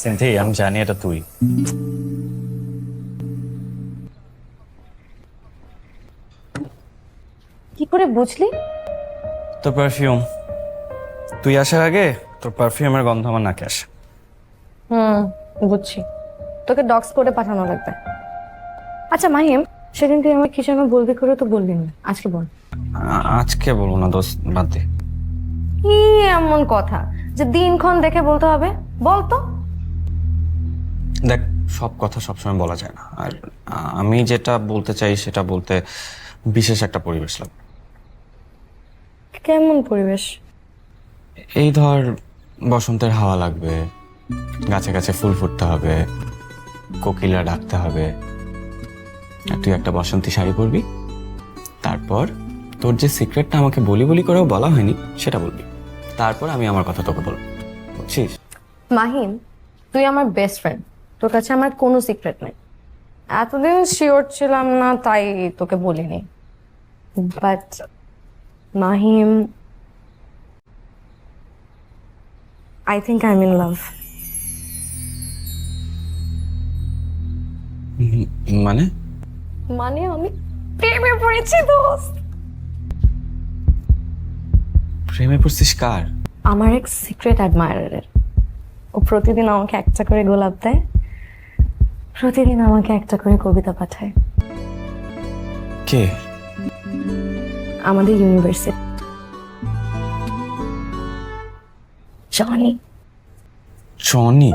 সিনথি আমি জানি এটা তুই কি করে বুঝলি? তোর পারফিউম তুই আসার আগে তোর পারফিউমের গন্ধ আমার নাকে আসে। হুম বুঝছি। তোকে ডগস করে পাঠানো লাগবে। আচ্ছা মাহিম সেদিন তুই আমার কি যেন বলবি করে তো বললি না। আজকে বল। আজকে বলব না দোস্ত বাদ দে। কি এমন কথা? যে দিনক্ষণ দেখে বলতে হবে? বল তো। দেখ সব কথা সবসময় বলা যায় না। আর আমি যেটা বলতে চাই সেটা বলতে বিশেষ একটা পরিবেশ লাগবে কেমন পরিবেশ? এই ধর বসন্তের হাওয়া লাগবে গাছে গাছে ফুল ফুটতে হবে কোকিলা ডাকতে হবে। আর তুই একটা বসন্তী শাড়ি পরবি তারপর তোর যে সিক্রেটটা আমাকে বলি বলি করেও বলা হয়নি সেটা বলবি। তারপর আমি আমার কথা তোকে বলব। বুঝছিস? মাহিম তুই আমার বেস্ট ফ্রেন্ড তোর কাছে আমার কোনো সিক্রেট নেই। এতদিন শিওর ছিলাম না তাই তোকে বলিনি। But Mahim I think I mean love মানে? মানে আমি প্রেমে পড়েছি দোস্ত। প্রেমে পড়ছিস কার? আমার এক সিক্রেট অ্যাডমায়ারের ও প্রতিদিন আমাকে একটা করে গোলাপ দেয়। প্রতিদিন আমাকে একটা করে কবিতা পাঠায়। কে? আমাদের ইউনিভার্সিটি। জনি। জনি?